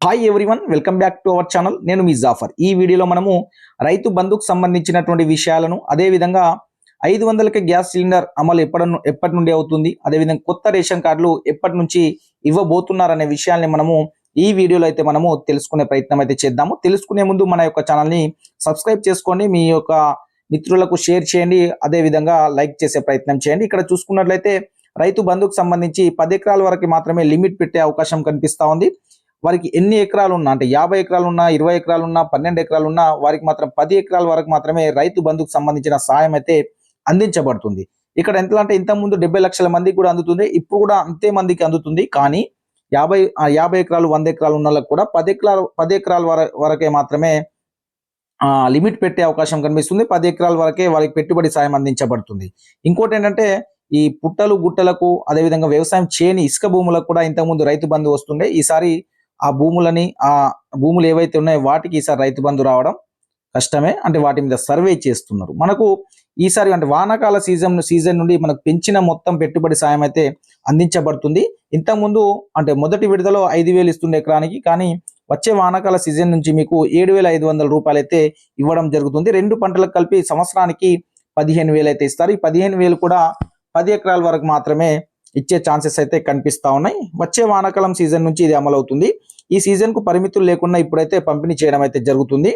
Hi everyone welcome back to our channel నేను మీ జాఫర్ ఈ వీడియోలో మనము రైతు బంధుకు సంబంధించినటువంటి విషయాలను అదేవిధంగా ఐదు వందలకి గ్యాస్ సిలిండర్ అమలు ఎప్పటి ఎప్పటి నుండి అవుతుంది అదేవిధంగా కొత్త రేషన్ కార్డులు ఎప్పటి నుంచి ఇవ్వబోతున్నారనే విషయాల్ని మనము ఈ వీడియోలో అయితే మనము తెలుసుకునే ప్రయత్నం అయితే చేద్దాము. తెలుసుకునే ముందు మన యొక్క ఛానల్ని సబ్స్క్రైబ్ చేసుకోండి మీ యొక్క మిత్రులకు షేర్ చేయండి అదేవిధంగా లైక్ చేసే ప్రయత్నం చేయండి. ఇక్కడ చూసుకున్నట్లయితే రైతు బంధుకు సంబంధించి పది ఎకరాల వరకు మాత్రమే లిమిట్ పెట్టే అవకాశం కనిపిస్తూ ఉంది. వారికి ఎన్ని ఎకరాలు ఉన్నా అంటే యాభై ఎకరాలు ఉన్నా ఇరవై ఎకరాలు ఉన్నా పన్నెండు ఎకరాలు ఉన్నా వారికి మాత్రం పది ఎకరాల వరకు మాత్రమే రైతు బంధుకు సంబంధించిన సాయం అయితే అందించబడుతుంది. ఇక్కడ ఎంత అంటే ఇంతకుముందు డెబ్బై లక్షల మందికి కూడా అందుతుంది ఇప్పుడు కూడా అంతే మందికి అందుతుంది. కానీ యాభై యాభై ఎకరాలు వంద ఎకరాలు ఉన్న వాళ్ళకి కూడా పది ఎకరాలు పది ఎకరాల వర- వరకే మాత్రమే లిమిట్ పెట్టే అవకాశం కనిపిస్తుంది. పది ఎకరాల వరకే వారికి పెట్టుబడి సాయం అందించబడుతుంది. ఇంకోటి ఏంటంటే ఈ పుట్టలు గుట్టలకు అదేవిధంగా వ్యవసాయం చేయని ఇసుక భూములకు కూడా ఇంతకుముందు రైతు బంధు వస్తుండే. ఈసారి ఆ భూములని ఆ భూములు ఏవైతే ఉన్నాయో వాటికి ఈసారి రైతు బంధు రావడం కష్టమే. అంటే వాటి మీద సర్వే చేస్తున్నారు. మనకు ఈసారి అంటే వానాకాల సీజన్ సీజన్ నుండి మనకు పెంచిన మొత్తం పెట్టుబడి సాయం అయితే అందించబడుతుంది. ఇంతకుముందు అంటే మొదటి విడతలో ఐదు వేలు ఇస్తుండే ఎకరానికి కానీ వచ్చే వానాకాల సీజన్ నుంచి మీకు ఏడు వేల ఐదు వందల రూపాయలు అయితే ఇవ్వడం జరుగుతుంది. రెండు పంటలకు కలిపి సంవత్సరానికి పదిహేను వేలు అయితే ఇస్తారు. ఈ పదిహేను వేలు కూడా పది ఎకరాల వరకు మాత్రమే ఇచ్చే ఛాన్సెస్ అయితే కనిపిస్తా ఉన్నాయి. వచ్చే వానాకాలం సీజన్ నుంచి ఇది అమలవుతుంది. ఈ సీజన్కు పరిమితులు లేకుండా ఇప్పుడైతే పంపిణీ చేయడం అయితే జరుగుతుంది.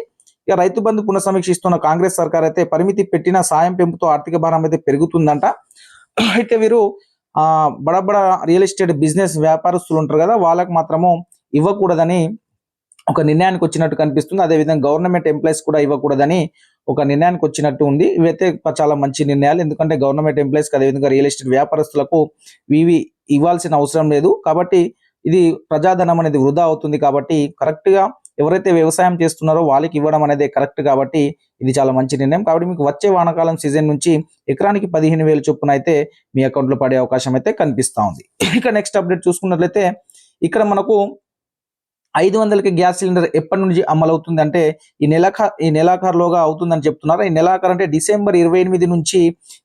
ఇక రైతు బంధు పునఃసమీక్షిస్తున్న కాంగ్రెస్ సర్కార్ అయితే పరిమితి పెట్టిన సాయం పెంపుతో ఆర్థిక భారం అయితే పెరుగుతుందంట. అయితే వీరు ఆ బడబడ రియల్ ఎస్టేట్ బిజినెస్ వ్యాపారస్తులు ఉంటారు కదా వాళ్ళకు మాత్రము ఇవ్వకూడదని ఒక నిర్ణయానికి వచ్చినట్టు కనిపిస్తుంది. అదేవిధంగా గవర్నమెంట్ ఎంప్లాయీస్ కూడా ఇవ్వకూడదని ఒక నిర్ణయానికి వచ్చినట్టు ఉంది. ఇవైతే చాలా మంచి నిర్ణయాలు. ఎందుకంటే గవర్నమెంట్ ఎంప్లాయీస్ అదేవిధంగా రియల్ ఎస్టేట్ వ్యాపారస్తులకు ఇవి ఇవ్వాల్సిన అవసరం లేదు. కాబట్టి ఇది ప్రజాధనం అనేది వృధా అవుతుంది కాబట్టి కరెక్ట్గా ఎవరైతే వ్యవసాయం చేస్తున్నారో వాళ్ళకి ఇవ్వడం అనేది కరెక్ట్ కాబట్టి ఇది చాలా మంచి నిర్ణయం. కాబట్టి మీకు వచ్చే వానాకాలం సీజన్ నుంచి ఎకరానికి పదిహేను వేలు చొప్పున అయితే మీ అకౌంట్లో పడే అవకాశం అయితే కనిపిస్తూ ఉంది. ఇక నెక్స్ట్ అప్డేట్ చూసుకున్నట్లయితే ఇక్కడ మనకు ఐదు వందలకి గ్యాస్ సిలిండర్ ఎప్పటి నుంచి అమలవుతుంది అంటే ఈ నెలాఖా ఈ నెలాఖరులోగా అవుతుందని చెప్తున్నారు. ఈ నెలాఖరు అంటే డిసెంబర్ ఇరవై ఎనిమిది నుంచి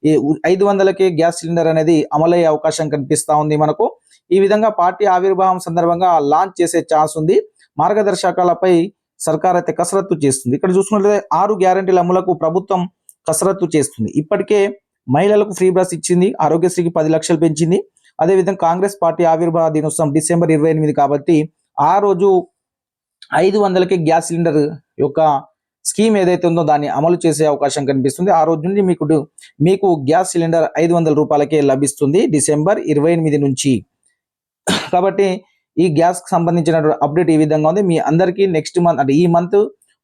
ఈ ఐదు వందలకి గ్యాస్ సిలిండర్ అనేది అమలయ్యే అవకాశం కనిపిస్తా ఉంది మనకు. ఈ విధంగా పార్టీ ఆవిర్భావం సందర్భంగా లాంచ్ చేసే ఛాన్స్ ఉంది. మార్గదర్శకాలపై సర్కార్ అయితే కసరత్తు చేస్తుంది. ఇక్కడ చూసుకున్నట్లయితే ఆరు గ్యారంటీల అమలుకు ప్రభుత్వం కసరత్తు చేస్తుంది. ఇప్పటికే మహిళలకు ఫ్రీ బస్ ఇచ్చింది ఆరోగ్యశ్రీకి పది లక్షలు పెంచింది. అదేవిధంగా కాంగ్రెస్ పార్టీ ఆవిర్భావ దినోత్సవం డిసెంబర్ ఇరవై ఎనిమిది కాబట్టి ఆ రోజు ఐదు వందలకి గ్యాస్ సిలిండర్ యొక్క స్కీమ్ ఏదైతే ఉందో దాన్ని అమలు చేసే అవకాశం కనిపిస్తుంది. ఆ రోజు నుండి మీకు మీకు గ్యాస్ సిలిండర్ ఐదు వందల రూపాయలకే లభిస్తుంది డిసెంబర్ ఇరవై ఎనిమిది నుంచి. కాబట్టి ఈ గ్యాస్కి సంబంధించిన అప్డేట్ ఈ విధంగా ఉంది. మీ అందరికీ నెక్స్ట్ మంత్ అంటే ఈ మంత్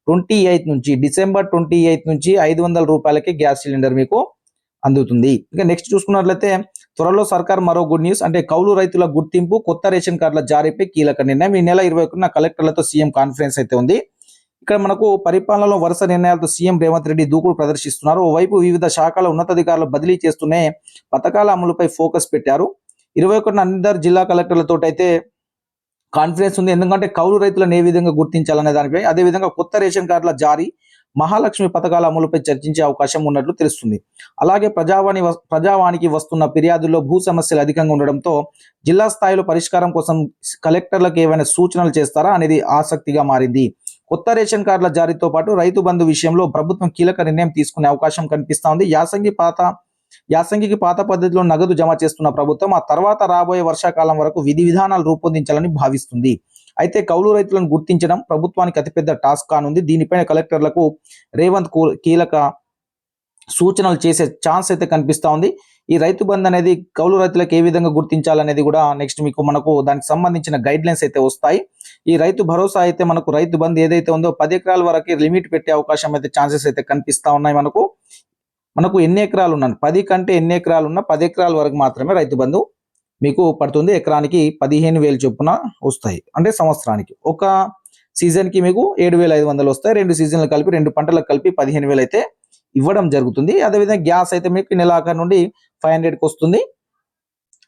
ట్వంటీ ఎయిత్ నుంచి డిసెంబర్ ట్వంటీ ఎయిత్ నుంచి ఐదు వందల రూపాయలకి గ్యాస్ సిలిండర్ మీకు అందుతుంది. ఇంకా నెక్స్ట్ చూసుకున్నట్లయితే త్వరలో సర్కార్ మరో గుడ్ న్యూస్ అంటే కౌలు రైతుల గుర్తింపు కొత్త రేషన్ కార్డుల జారీపై కీలక నిర్ణయం. ఈ నెల ఇరవై ఒకటిన కలెక్టర్లతో సీఎం కాన్ఫరెన్స్ అయితే ఉంది. ఇక్కడ మనకు పరిపాలనలో వరుస నిర్ణయాలతో సీఎం రేవంత్ రెడ్డి దూకుడు ప్రదర్శిస్తున్నారు. ఓవైపు వివిధ శాఖల ఉన్నతాధికారులు బదిలీ చేస్తూనే పథకాల అమలుపై ఫోకస్ పెట్టారు. ఇరవై ఒకటిన అందరు జిల్లా కలెక్టర్లతో అయితే కాన్ఫిడెన్స్ ఉంది. ఎందుకంటే కౌలు రైతులను ఏ విధంగా గుర్తించాలనే దానిపై అదేవిధంగా కొత్త రేషన్ కార్డుల జారీ మహాలక్ష్మి పథకాల అమలుపై చర్చించే అవకాశం ఉన్నట్లు తెలుస్తుంది. అలాగే ప్రజావాణి వస్- ప్రజావానికి వస్తున్న ఫిర్యాదుల్లో భూ సమస్యలు అధికంగా ఉండడంతో జిల్లా స్థాయిలో పరిష్కారం కోసం కలెక్టర్లకు ఏవైనా సూచనలు చేస్తారా అనేది ఆసక్తిగా మారింది. కొత్త రేషన్ కార్డుల జారీతో పాటు రైతు బంధు విషయంలో ప్రభుత్వం కీలక నిర్ణయం తీసుకునే అవకాశం కనిపిస్తా ఉంది. యాసంగి పాత యాసంగికి పాత పద్ధతిలో నగదు జమ చేస్తున్న ప్రభుత్వం ఆ తర్వాత రాబోయే వర్షాకాలం వరకు విధి విధానాలు రూపొందించాలని భావిస్తుంది. అయితే కౌలు రైతులను గుర్తించడం ప్రభుత్వానికి అతిపెద్ద టాస్క్ కానుంది. దీనిపైన కలెక్టర్లకు రేవంత్ కీలక సూచనలు చేసే ఛాన్స్ అయితే కనిపిస్తూ ఉంది. ఈ రైతు బంద్ అనేది కౌలు రైతులకు ఏ విధంగా గుర్తించాలనేది కూడా నెక్స్ట్ మీకు మనకు దానికి సంబంధించిన గైడ్ లైన్స్ అయితే వస్తాయి. ఈ రైతు భరోసా అయితే మనకు రైతు బంద్ ఏదైతే ఉందో పది ఎకరాల వరకు లిమిట్ పెట్టే అవకాశం అయితే ఛాన్సెస్ అయితే కనిపిస్తా ఉన్నాయి మనకు. మనకు ఎన్ని ఎకరాలు ఉన్నాయి పది కంటే ఎన్ని ఎకరాలు ఉన్నా పది ఎకరాల వరకు మాత్రమే రైతు బంధు. మీకు పడుతుంది ఎకరానికి పదిహేను వేలు చొప్పున వస్తాయి అంటే సంవత్సరానికి. ఒక సీజన్కి మీకు ఏడు వేల ఐదు వందలు వస్తాయి రెండు సీజన్లు కలిపి రెండు పంటలకు కలిపి పదిహేను వేలు అయితే ఇవ్వడం జరుగుతుంది. అదేవిధంగా గ్యాస్ అయితే మీకు నెలాఖరు నుండి ఫైవ్ హండ్రెడ్కి వస్తుంది.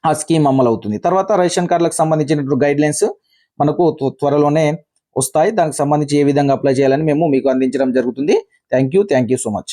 ఆ స్కీమ్ అమలు అవుతుంది తర్వాత రేషన్ కార్డులకు సంబంధించినటువంటి గైడ్ లైన్స్ మనకు త్వ- త్వరలోనే వస్తాయి. దానికి సంబంధించి ఏ విధంగా అప్లై చేయాలని మేము మీకు అందించడం జరుగుతుంది. Thank you thank you so much.